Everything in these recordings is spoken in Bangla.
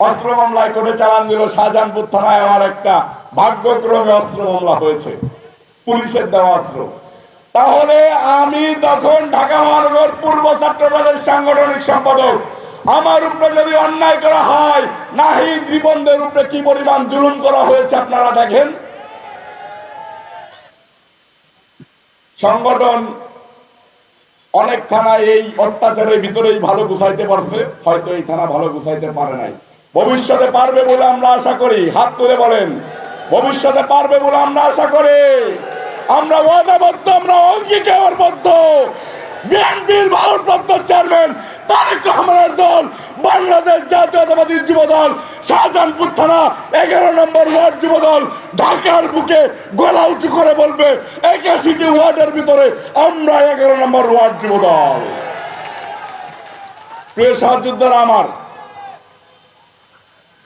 অস্ত্র মামলায় কোর্টে চালান দিল শাহজাহানপুর থানায় আমার একটা ভাগ্যক্রমে অস্ত্র মামলা হয়েছে। পুলিশের দেওয়া অস্ত্র। তাহলে আমি তখন ঢাকা মহানগর পূর্ব ছাত্র দলের সাংগঠনিক সম্পাদক, আমার উপরে যদি অন্যায় করা হয় নাহিদ রিবনদের উপরে কি পরিমাণ জুলুম করা হয়েছে আপনারা দেখেন? সংগঠন অনেক থানা এই অত্যাচারের ভিতরেই ভালো গুছাইতে পারছে, হয়তো এই থানা ভালো গুছাইতে পারে নাই। ভবিষ্যতে পারবে বলে আমরা আশা করি। হাত তুলে বলেন। ভবিষ্যতে পারবে বলে আমরা আশা করি। আমরা ওয়াদাবদ্ধ আমরা অঙ্গীকারবদ্ধ। বিএনপির ভারপ্রাপ্ত চেয়ারম্যান তারেক রহমানের দল, বাংলাদেশ জাতীয়তাবাদী যুব দল শাহজাহানপুর থানা, এগারো নম্বর ওয়ার্ড যুব দল ঢাকার বুকে গলা উঁচু করে বলবে, একাশিটি ওয়ার্ডের ভিতরে আমরা এগারো নম্বর ওয়ার্ড যুব দল প্রিয় সহযোদ্ধারা আমার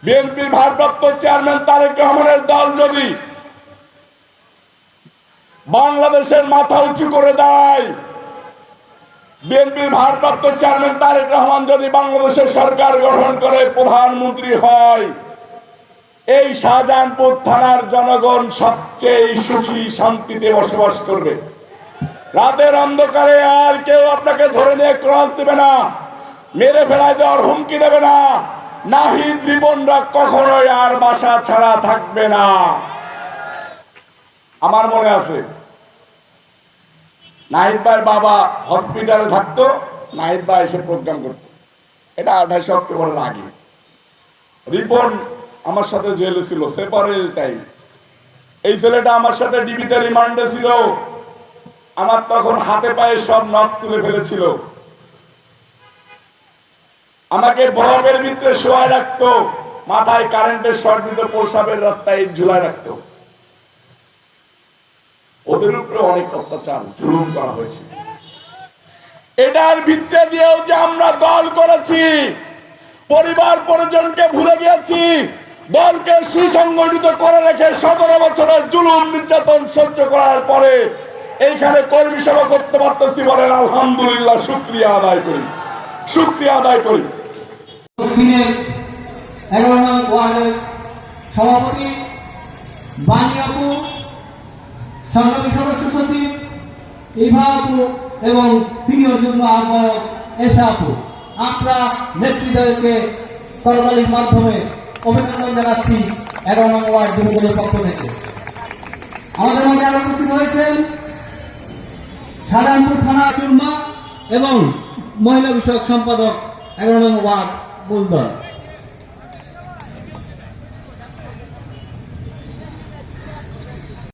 বিএনপির ভারপ্রাপ্ত চেয়ারম্যান তারেক রহমানের দল যদি বাংলাদেশের মাথা উঁচু করে দেয়, বিএনপির ভারপ্রাপ্ত চেয়ারম্যান তারেক রহমান যদি বাংলাদেশের সরকার গঠন করে প্রধানমন্ত্রী হয়, এই শাহজাহানপুর থানার জনগণ সবচেয়ে সুখী শান্তিতে বসবাস করবে। রাতের অন্ধকারে আর কেউ আপনাকে ধরে নিয়ে ক্রস দেবে না, মেরে ফেলায় দেওয়ার হুমকি দেবে না। নাহিদ রিবনরা কখনোই আর বাসা ছাড়া থাকবে না। আমার মনে আছে, নাহিদ ভাইয়ের বাবা হসপিটালে থাকতো, নাহিদ ভাই এসে প্রোগ্রাম করতো। এটা আঠাশে অক্টোবরের আগে। রিপন আমার সাথে জেলে ছিল সেপারেল টাইম এই ছেলেটা আমার সাথে ডিবিতে রিমান্ডে ছিল। আমার তখন হাতে পায়ে সব নখ তুলে ফেলেছিল। আমাকে বরফের ভিতরে শোয়া রাখতো, মাথায় কারেন্টের শর্ট দিত প্রসাবের রাস্তায় ঝুলায় রাখতো। ওদের উপরে অনেক অত্যাচার, জুলুম করা হয়েছে। এটার ভিত্তি দিয়েও যে আমরা দল করেছি, পরিবার পরিজনকে ভুলে গিয়েছি, দলকে সুসংগঠিত করে রেখে সতেরো বছরের জুলুম নির্যাতন সহ্য করার পরে এইখানে কর্মী সেবা করতে পারতেছি বলেন, আলহামদুলিল্লাহ, শুক্রিয়া আদায় করি। শুক্রিয়া আদায় করি। দক্ষিণের এগারো নং ওয়ার্ডের সভাপতি বানিয়াপু সংগ্রামী সদস্য সচিব ইভা আপু এবং সিনিয়র যুগ্ম আহ্বায়ক এশা আপু আমরা করতালির মাধ্যমে অভিনন্দন জানাচ্ছি এগারো নং ওয়ার্ড যুবদলের পক্ষ থেকে। আমাদের মাঝে আরও উপস্থিত হয়েছেন সাধারণপুর থানা চুরমা এবং মহিলা বিষয়ক সম্পাদক এগারো নং ওয়ার্ড বুলদল